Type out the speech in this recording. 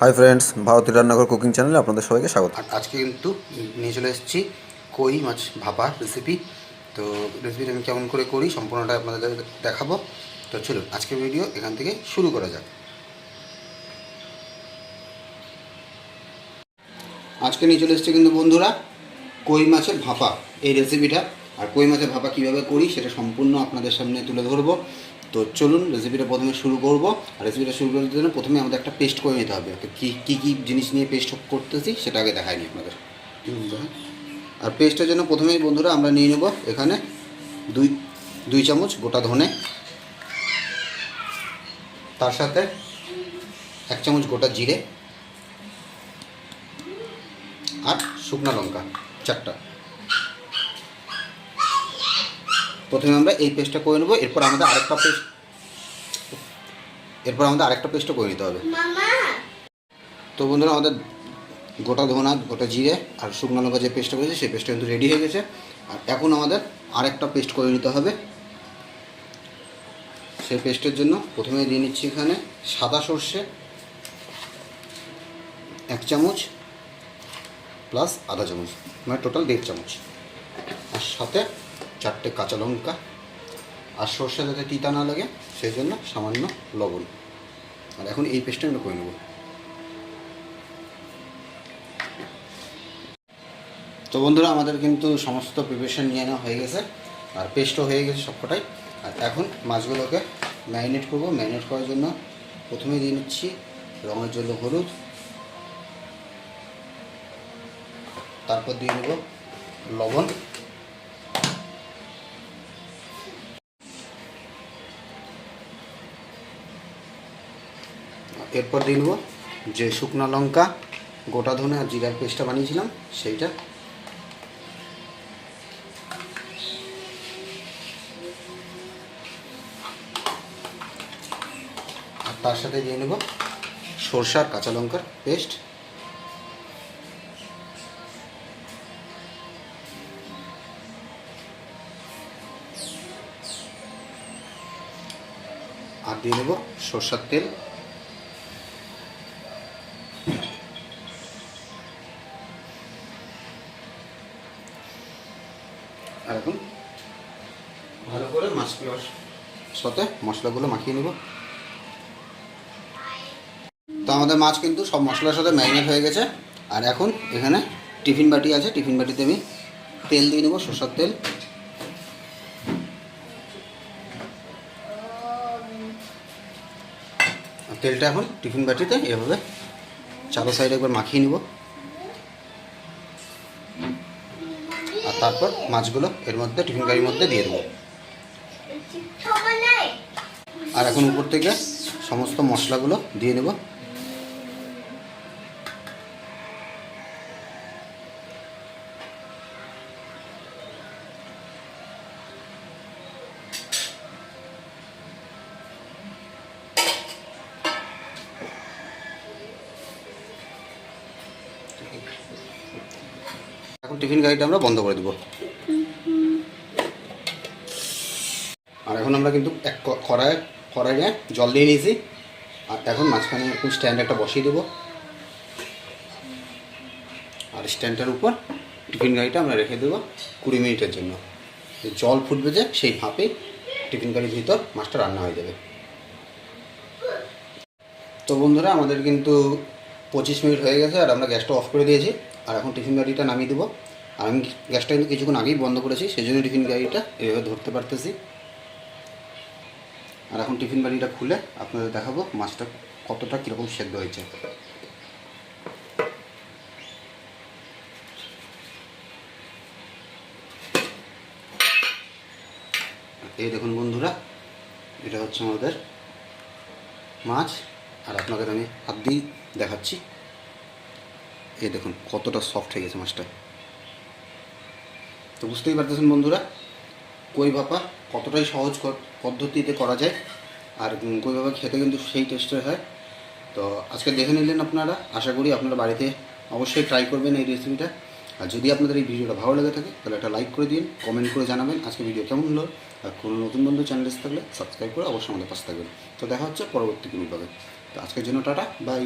Hi friends ভারতীয় রান্নাঘর cooking চ্যানেলে আপনাদের সবাইকে স্বাগত। আজকে কিন্তু নিয়ে চলে এসেছি কই মাছ ভাপা রেসিপি তো রেসিপিটা আমি কেমন করে করি সম্পূর্ণটা আপনাদের দেখাবো। তো চলুন, আজকের ভিডিও এখান থেকে শুরু করা যাক। আজকে নিয়ে চলে এসেছে কিন্তু বন্ধুরা কই মাছের ভাপা। এই রেসিপিটা আর কই মাছের ভাপা কীভাবে করি সেটা সম্পূর্ণ আপনাদের সামনে তুলে ধরবো। তো চলুন রেসিপিটা প্রথমে শুরু করব। আর রেসিপিটা শুরু করার জন্য প্রথমে আমাদের একটা পেস্ট করে নিতে হবে। তো কী কী কী জিনিস নিয়ে পেস্ট করতেছি সেটা আগে দেখাইনি আপনাদের। আর পেস্টের জন্য প্রথমেই বন্ধুরা আমরা নিয়ে নেব এখানে দুই দুই চামচ গোটা ধনে। তার সাথে এক চামচ গোটা জিরে। আর শুকনো লঙ্কা, চারটা। প্রথমে আমরা এই পেস্টটা করে নেব এরপর আমাদের আরেকটা পেস্ট এরপর আমাদের আরেকটা পেস্টও করে নিতে হবে। তো বন্ধুরা আমাদের গোটা ধনা গোটা জিরে আর শুকনো লঙ্কা যে পেস্টটা করেছে সেই পেস্টটা কিন্তু রেডি হয়ে গেছে। আর এখন আমাদের আরেকটা পেস্ট করে নিতে হবে। সেই পেস্টের জন্য প্রথমে দিয়ে নিচ্ছি এখানে সাদা সর্ষে এক চামচ প্লাস আধা চামচ মানে টোটাল দেড় চামচ। আর সাথে চারটে কাঁচা লঙ্কা আর সর্ষে যাতে তিতা না লাগে, সেই জন্য সামান্য লবণ। আর এখন এই পেস্টটা আমরা করে নেব। তো বন্ধুরা, আমাদের কিন্তু সমস্ত প্রিপারেশন নিয়ে নেওয়া হয়ে গেছে, আর পেস্টও হয়ে গেছে সবকটাই। আর এখন মাছগুলোকে ম্যারিনেট করব। ম্যারিনেট করার জন্য প্রথমে দিয়ে নিচ্ছি রঙের জন্য হলুদ। তারপর দিয়ে নেব লবণ। এরপর দিয়ে নেব যে শুকনো লঙ্কা, গোটা ধনে আর জিরার পেস্টটা বানিয়েছিলাম, সেইটা। আর তার সাথে দিয়ে নেব সরষে আর কাঁচা লঙ্কার পেস্ট। আর দিয়ে নেব সরষার তেল। এখন ভালো করে মাছগুলোর সাথে মশলাগুলো মাখিয়ে নেব। তো আমাদের মাছ কিন্তু সব মশলার সাথে ম্যারিনেট হয়ে গেছে। আর এখন এখানে টিফিন বাটি আছে। টিফিন বাটিতে আমি তেল দিয়ে নেব, সরষার তেল। তেলটা এখন টিফিন বাটিতে এভাবে চারো সাইডে একবার মাখিয়ে নিব। তারপর মাছগুলো এর মধ্যে টিফিন গাড়ির মধ্যে দিয়ে দেবো। আর এখন উপর থেকে সমস্ত মশলাগুলো দিয়ে নেব টিফিন গাড়িটা আমরা বন্ধ করে দেবো। আর এখন আমরা কিন্তু এক ক- কড়াই কড়াইয়ে জল দিয়ে নিয়েছি। আর এখন মাঝখানে একটু স্ট্যান্ড একটা বসিয়ে দেবো। আর স্ট্যান্ডটার উপর টিফিন গাড়িটা আমরা রেখে দেবো কুড়ি মিনিটের জন্য। জল ফুটবে যে সেই ভাপে টিফিন গাড়ির ভিতর মাছটা রান্না হয়ে যাবে। তো বন্ধুরা, আমাদের কিন্তু পঁচিশ মিনিট হয়ে গেছে আর আমরা গ্যাসটা অফ করে দিয়েছি। আর এখন টিফিন গাড়িটা নামিয়ে দেবো। আমি গ্যাসটা কিন্তু কিছুক্ষণ আগেই বন্ধ করেছি সেই জন্য টিফিন গাড়িটা এভাবে ধরতে পারতেছি। আর এখন টিফিন বাড়িটা খুলে আপনাদের দেখাবো মাছটা কতটা কীরকম সেদ্ধ হয়েছে। এই দেখুন বন্ধুরা, এটা হচ্ছে আমাদের মাছ, আর আপনাদের আমি হাত দিয়ে দেখাচ্ছি। এই দেখুন কতটা সফট হয়ে গেছে মাছটা। তো বুঝতেই পারতেছেন বন্ধুরা, কই ভাপা কতটাই সহজ পদ্ধতিতে করা যায়, আর কই ভাপা খেতে কিন্তু সেই টেস্টের হয়। তো আজকে দেখে নিলেন আপনারা, আশা করি আপনারা বাড়িতে অবশ্যই ট্রাই করবেন এই রেসিপিটা আর যদি আপনাদের এই ভিডিওটা ভালো লেগে থাকে, তাহলে একটা লাইক করে দিন কমেন্ট করে জানাবেন আজকে ভিডিও কেমন হলো, আর কোনো নতুন বন্ধু চ্যানেল থাকলে সাবস্ক্রাইব করে অবশ্যই আমাদের পাশে থাকবেন। তো দেখা হচ্ছে পরবর্তী কোনো তো আজকের জন্য টাটা বাই